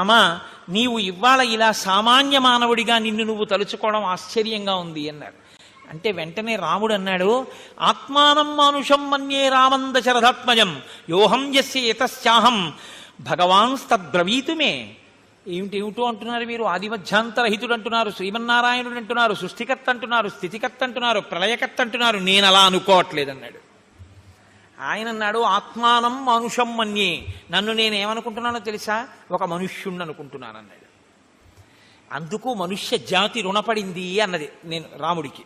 రామ నీవు ఇవాళ ఇలా సామాన్య మానవుడిగా నిన్ను నువ్వు తలుచుకోవడం ఆశ్చర్యంగా ఉంది అన్నాడు అంటే వెంటనే రాముడు అన్నాడు ఆత్మానం మానుషం మన్యే రామం దశరథాత్మజం యోహం యస్య యతశ్చాహం భగవాన్ తద్బ్రవీతుమే ఏమిటేమిటో అంటున్నారు మీరు? ఆదిమధ్యాంతరహితుడు అంటున్నారు శ్రీమన్నారాయణుడు అంటున్నారు సృష్టికర్త అంటున్నారు స్థితికర్త అంటున్నారు ప్రళయకర్త అంటున్నారు. నేను అలా అనుకోవట్లేదు అన్నాడు ఆయన అన్నాడు ఆత్మానం మనుషం మన్యే. నన్ను నేను ఏమనుకుంటున్నానో తెలుసా? ఒక మనుష్యుణ్ణి అనుకుంటున్నాను అన్నాడు అందుకు మనుష్య జాతి రుణపడింది అన్నది నేను రాముడికి.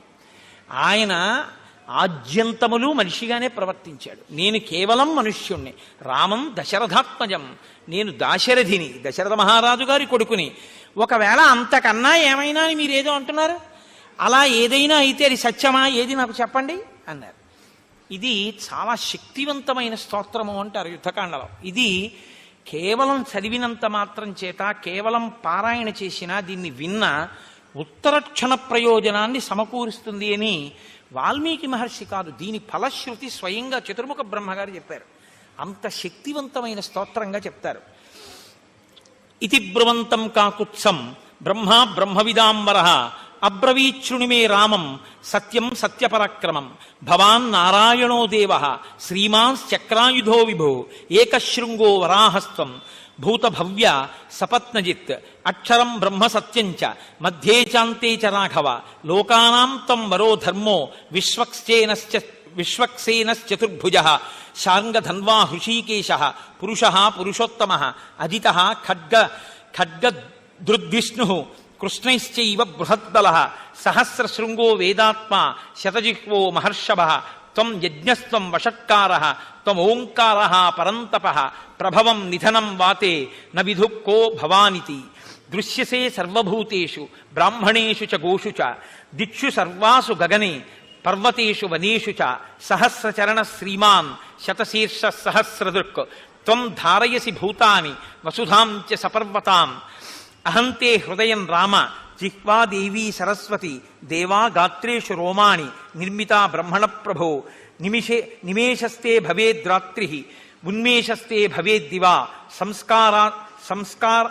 ఆయన ఆద్యంతములు మనిషిగానే ప్రవర్తించాడు. నేను కేవలం మనుష్యుణ్ణి. రామం దశరథాత్మజం. నేను దాశరథిని దశరథ మహారాజు గారి కొడుకుని. ఒకవేళ అంతకన్నా ఏమైనా అని మీరేదో అంటున్నారు? అలా ఏదైనా అయితే అది సత్యమా? ఏది నాకు చెప్పండి? అన్నారు. ఇది చాలా శక్తివంతమైన స్తోత్రము అంటారు యుద్ధకాండలో. ఇది కేవలం చదివినంత మాత్రం చేత కేవలం పారాయణ చేసినా దీన్ని విన్న ఉత్తరక్షణ ప్రయోజనాన్ని సమకూరుస్తుంది అని వాల్మీకి మహర్షి కాదు దీని ఫలశ్రుతి స్వయంగా చతుర్ముఖ బ్రహ్మగారు చెప్పారు. అంత శక్తివంతమైన స్తోత్రంగా చెప్తారు. ఇతి బ్రువంతం కాకుత్సం బ్రహ్మ బ్రహ్మవిదాంబర అబ్రవీచ్రుణి రామం సత్యం సత్యపరాక్రమం. భవాన్ నారాయణో దేవ శ్రీమాన్ చక్రాయుధో విభో ఏకశృంగో వరాహస్వం భూతభవ్య సపత్నజిత్ అక్షరం బ్రహ్మ సత్యం చ మధ్యే చాంతే చ రాఘవ లోకానాం తం వరో ధర్మో విశ్వక్సేనశ్చ విశ్వక్సేనశ్చతుర్భుజ. శార్ంగధన్వా హృషీకేశ పురుష పురుషోత్తమ అదిత ఖడ్గ ఖడ్గ ఖడ్గదృద్విష్ణు కృష్ణైశ్చైవ బృహద్బల సహస్రశృంగో వేదాత్మ శతజిహ్వో మహర్షభ. త్వం యజ్ఞస్వం వషట్కార. త్వమోంకార పరంతప. ప్రభవం నిధనం వాతే న కో భవానితి. దృశ్యసే సర్వభూతేషు బ్రాహ్మణేషు చ గోషు చ. దిక్షు సర్వాసు గగనే పర్వతేషు వనేషు చ. సహస్రచరణ శ్రీమాన్ శతశీర్ష సహస్రదృక్. త్వం ధారయసి భూతాని వసుధాం చ సపర్వతాం. అహంతే హృదయం రామ జిహ్వాదేవీ సరస్వతి దేవా గాత్రేషు రోమాణి నిర్మిత బ్రహ్మణ ప్రభో నిమిషే నిమేషస్తే భవేద్రాత్రి ఉన్మేషస్తే భవేద్దివా సంస్కారా సంస్కార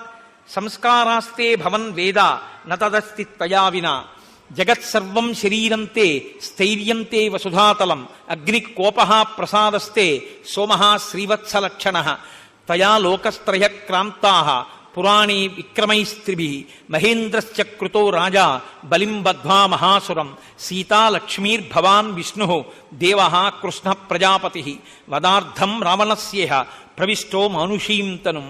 సంస్కారాస్తే భవన్ వేద నతదస్తి త్వయా వినా జగత్సర్వం శరీరంతే స్థైర్యంతే వసుధాతలం అగ్నికోప ప్రసాదస్తే సోమ శ్రీవత్సలక్షణ తయా లోకస్త్రయ క్రాంతా పురాణీ విక్రమైస్త్రిభి మహేంద్రశ్చ కృతో రాజా బలిం బద్ధ్వా మహాసురం సీతా లక్ష్మీర్భవాన్ విష్ణు దేవ కృష్ణ ప్రజాపతి వదార్థం రావణస్యేహ ప్రవిష్టో మానుషీం తనుం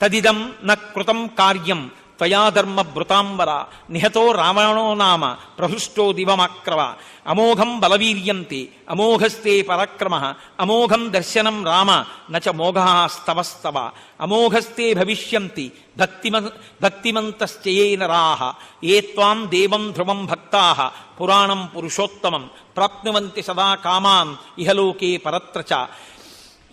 తదిదం న కృతం కార్యం త్వయాధర్మ భృతాంబర నిహతో రావణో నామ ప్రహృష్టో దివమాక్రవ అమోఘం బలవీర్యంతే అమోఘస్తే పరక్రమ అమోఘం దర్శనం రామ నచ మోఘస్తవస్తవ అమోఘస్తే భవిష్యంతి భక్తిమ భక్తిమంతశ్చయే నరాహ ఏ త్వాం దేవం ధ్రువం భక్తా పురాణం పురుషోత్తమం ప్రాప్నువంతి సదా కామాన్ ఇహలోకే పరత్ర చ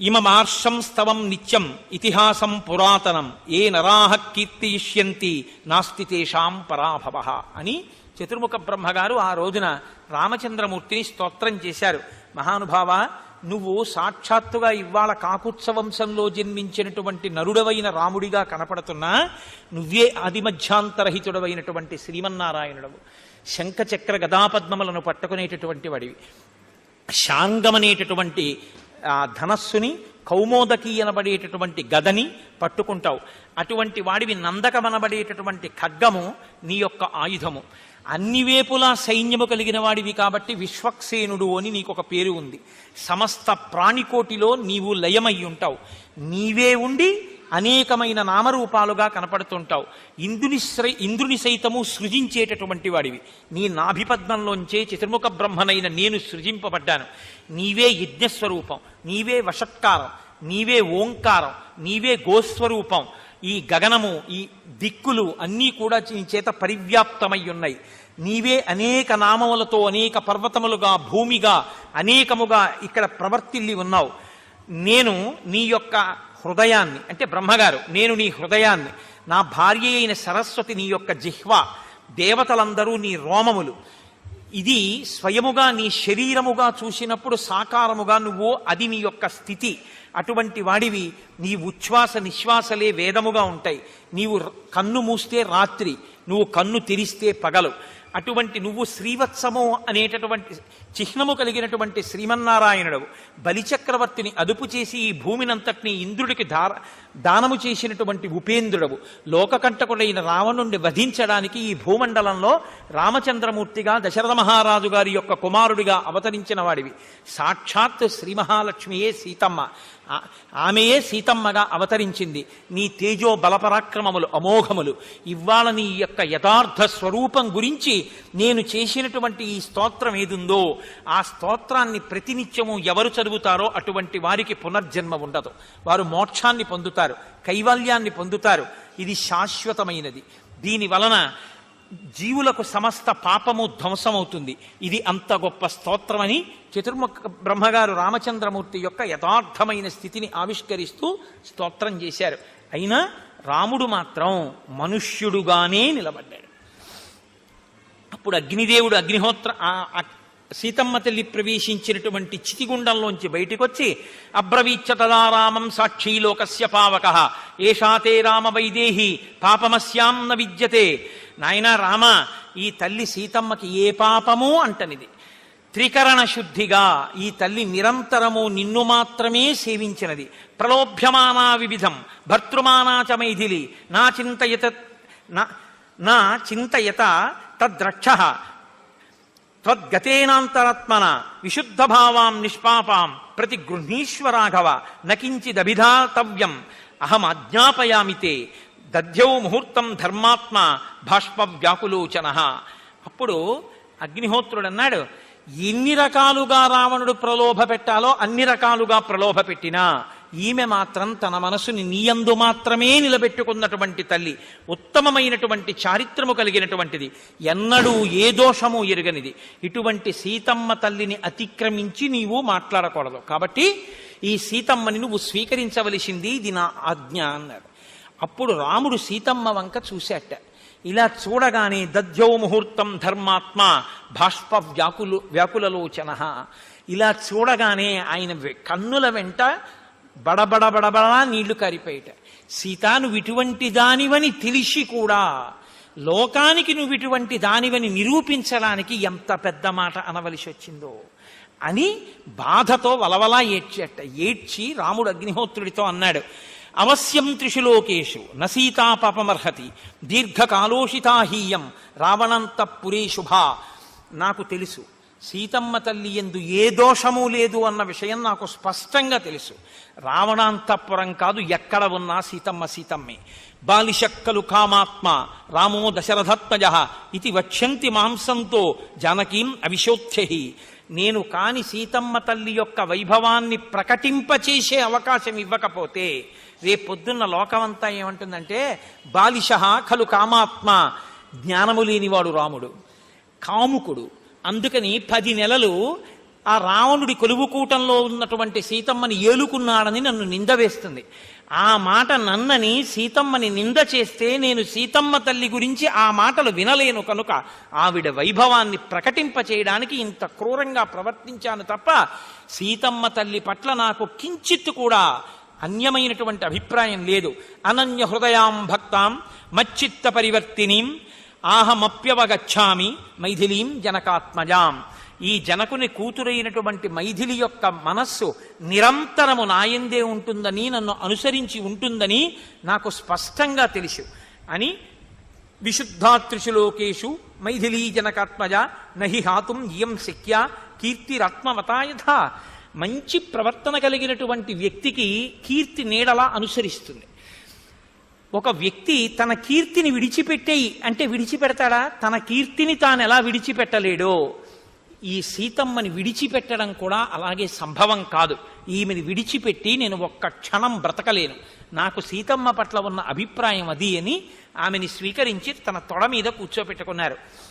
ఇమమార్షం స్తవం నిత్యం ఇతిహాసం పురాతనం. ఏ నరాహ కీర్తియిష్యంతి నాస్తి తేషాం పరాభవ అని చతుర్ముఖ బ్రహ్మగారు ఆ రోజున రామచంద్రమూర్తిని స్తోత్రం చేశారు. మహానుభావ నువ్వు సాక్షాత్తుగా ఇవాళ కాకుత్సవంశంలో జన్మించినటువంటి నరుడవైన రాముడిగా కనపడుతున్నా నువ్వే ఆదిమధ్యాంతరహితుడవైనటువంటి శ్రీమన్నారాయణుడవు. శంఖచక్ర గదాపద్మములను పట్టుకునేటటువంటి వాడివి. శాంగమనేటటువంటి ఆ ధనస్సుని కౌమోదకి అనబడేటటువంటి గదని పట్టుకుంటావు. అటువంటి వాడివి నందకమనబడేటటువంటి ఖడ్గము నీ యొక్క ఆయుధము. అన్ని వేపులా సైన్యము కలిగిన వాడివి కాబట్టి విశ్వక్సేనుడు అని నీకు ఒక పేరు ఉంది. సమస్త ప్రాణికోటిలో నీవు లయమై ఉంటావు నీవే ఉండి అనేకమైన నామరూపాలుగా కనపడుతుంటావు. ఇంద్రుని శ్రై ఇంద్రుని సైతము సృజించేటటువంటి వాడివి. నీ నాభిపద్మంలోంచే చతుర్ముఖ బ్రహ్మనైన నేను సృజింపబడ్డాను. నీవే యజ్ఞస్వరూపం నీవే వషత్కారం నీవే ఓంకారం నీవే గోస్వరూపం. ఈ గగనము ఈ దిక్కులు అన్నీ కూడా నీ చేత పరివ్యాప్తమై ఉన్నాయి. నీవే అనేక నామములతో అనేక పర్వతములుగా భూమిగా అనేకముగా ఇక్కడ ప్రవర్తిల్లి ఉన్నావు. నేను నీ యొక్క హృదయాన్ని అంటే బ్రహ్మగారు నేను నీ హృదయాన్ని నా భార్య అయిన సరస్వతి నీ యొక్క జిహ్వ దేవతలందరూ నీ రోమములు. ఇది స్వయముగా నీ శరీరముగా చూసినప్పుడు సాకారముగా నువ్వు అది నీ యొక్క స్థితి. అటువంటి వాడివి. నీ ఉచ్ఛ్వాస నిశ్వాసలే వేదముగా ఉంటాయి. నీవు కన్ను మూస్తే రాత్రి నువ్వు కన్ను తెరిస్తే పగలు. అటువంటి నువ్వు శ్రీవత్సము అనేటటువంటి చిహ్నము కలిగినటువంటి శ్రీమన్నారాయణుడు బలిచక్రవర్తిని అదుపు చేసి ఈ భూమినంతటిని ఇంద్రుడికి దార దానము చేసినటువంటి ఉపేంద్రుడవు. లోకకంటకుడైన రావణుణ్ణి వధించడానికి ఈ భూమండలంలో రామచంద్రమూర్తిగా దశరథ మహారాజు గారి యొక్క కుమారుడిగా అవతరించిన వాడివి. సాక్షాత్ శ్రీ మహాలక్ష్మియే సీతమ్మ. ఆమెయే సీతమ్మగా అవతరించింది. నీ తేజో బలపరాక్రమములు అమోఘములు. ఇవాళ నీ యొక్క యథార్థ స్వరూపం గురించి నేను చేసినటువంటి ఈ స్తోత్రం ఏదుందో ఆ స్తోత్రాన్ని ప్రతినిత్యము ఎవరు చదువుతారో అటువంటి వారికి పునర్జన్మ ఉండదు. వారు మోక్షాన్ని పొందుతారు కైవల్యాన్ని పొందుతారు. ఇది శాశ్వతమైనది. దీని వలన జీవులకు సమస్త పాపము ధ్వంసమవుతుంది. ఇది అంత గొప్ప స్తోత్రమని చతుర్ముఖ బ్రహ్మగారు రామచంద్రమూర్తి యొక్క యథార్థమైన స్థితిని ఆవిష్కరిస్తూ స్తోత్రం చేశారు. అయినా రాముడు మాత్రం మనుష్యుడుగానే నిలబడ్డాడు. అప్పుడు అగ్నిదేవుడు అగ్నిహోత్ర సీతమ్మ తల్లి ప్రవేశించినటువంటి చితిగుండంలోంచి బయటికొచ్చి అబ్రవీచ్చ తదా రామం సాక్షీ లోకస్య పావక ఏషాతే రామ వైదేహి పాపమస్యాం న విద్యతే నాయన రామ ఈ తల్లి సీతమ్మకి ఏ పాపము అంటనిది. త్రికరణ శుద్ధిగా ఈ తల్లి నిరంతరము నిన్ను మాత్రమే సేవించినది. ప్రలోభ్యమానా వివిధం భర్తృమానాచ మైథిలి నా చింతయత నా చింతయత తద్రక్ష. త్వద్గతేనాంతరాత్మన విశుద్ధభావాం నిష్పాపాం ప్రతి గృహీశ్వరాఘవ నకించిదభిధాతవ్యం. అహం అజ్ఞాపయామితే దధ్యౌ ముహూర్తం ధర్మాత్మ భాష్ప వ్యాకులోచన అప్పుడు అగ్నిహోత్రుడు అన్నాడు ఎన్ని రకాలుగా రావణుడు ప్రలోభ పెట్టాలో అన్ని రకాలుగా ప్రలోభ పెట్టినా ఈమె మాత్రం తన మనసుని నీయందు మాత్రమే నిలబెట్టుకున్నటువంటి తల్లి ఉత్తమమైనటువంటి చారిత్రము కలిగినటువంటిది. ఎన్నడూ ఏ దోషము ఎరుగనిది. ఇటువంటి సీతమ్మ తల్లిని అతిక్రమించి నీవు మాట్లాడకూడదు. కాబట్టి ఈ సీతమ్మని నువ్వు స్వీకరించవలసింది ఇది నా ఆజ్ఞ అన్నాడు అప్పుడు రాముడు సీతమ్మ వంక చూశాట ఇలా చూడగానే దద్యౌ ముహూర్తం ధర్మాత్మ బాష్ప వ్యాకులు వ్యాకులలోచన. ఇలా చూడగానే ఆయన కన్నుల వెంట బడబడ బడబడా నీళ్ళు కారిపోయేట. సీత నువ్వు ఇటువంటి దానివని తెలిసి కూడా లోకానికి నువ్వు ఇటువంటి దానివని నిరూపించడానికి ఎంత పెద్ద మాట అనవలసి వచ్చిందో అని బాధతో వలవలా ఏడ్చేట. ఏడ్చి రాముడు అగ్నిహోత్రుడితో అన్నాడు అవశ్యం త్రిషు లోకేషు నసీతా పాపమర్హతి దీర్ఘకాలోషితాహీయం రావణంతపురే శుభా నాకు తెలుసు సీతమ్మ తల్లి ఎందు ఏ దోషము లేదు అన్న విషయం నాకు స్పష్టంగా తెలుసు. రావణాంతపురం కాదు ఎక్కడ ఉన్నా సీతమ్మ సీతమ్మే. బాలిశక్కలు కామాత్మ రామో దశరథత్మజ ఇది వక్ష్యంతి మాంసంతో జానకీం అవిశోత్యహి. నేను కాని సీతమ్మ తల్లి యొక్క వైభవాన్ని ప్రకటింపచేసే అవకాశం ఇవ్వకపోతే రేపొద్దున్న లోకమంతా ఏమంటుందంటే బాలిష ఖలు కామాత్మ జ్ఞానము లేనివాడు రాముడు కాముకుడు. అందుకని పది నెలలు ఆ రావణుడి కొలువుకూటంలో ఉన్నటువంటి సీతమ్మని ఏలుకున్నాడని నన్ను నింద వేస్తుంది. ఆ మాట నన్నని సీతమ్మని నింద చేస్తే నేను సీతమ్మ తల్లి గురించి ఆ మాటలు వినలేను కనుక ఆవిడ వైభవాన్ని ప్రకటింపచేయడానికి ఇంత క్రూరంగా ప్రవర్తించాను తప్ప సీతమ్మ తల్లి పట్ల నాకు కించిత్ కూడా అన్యమైనటువంటి అభిప్రాయం లేదు. అనన్య హృదయాం భక్తాం మచ్చిత్త పరివర్తినీం ఆహమప్యవగచ్చామి మైథిలీం జనకాత్మజాం. ఈ జనకుని కూతురైనటువంటి మైథిలి యొక్క మనస్సు నిరంతరము నాయందే ఉంటుందని నన్ను అనుసరించి ఉంటుందని నాకు స్పష్టంగా తెలుసు అని విశుద్ధాత్రిషులోకేషు మైథిలీ జనకాత్మజ నహి హాతుం ఇయం శక్య కీర్తిరత్మవతాయథ మంచి ప్రవర్తన కలిగినటువంటి వ్యక్తికి కీర్తి నీడలా అనుసరిస్తుంది. ఒక వ్యక్తి తన కీర్తిని విడిచిపెట్టేయి అంటే విడిచిపెడతాడా? తన కీర్తిని తాను ఎలా విడిచిపెట్టలేడో? ఈ సీతమ్మని విడిచిపెట్టడం కూడా అలాగే సంభవం కాదు. ఈమెని విడిచిపెట్టి నేను ఒక్క క్షణం బ్రతకలేను. నాకు సీతమ్మ పట్ల ఉన్న అభిప్రాయం అది అని ఆమెని స్వీకరించి తన తొడ మీద కూర్చోపెట్టుకున్నారు.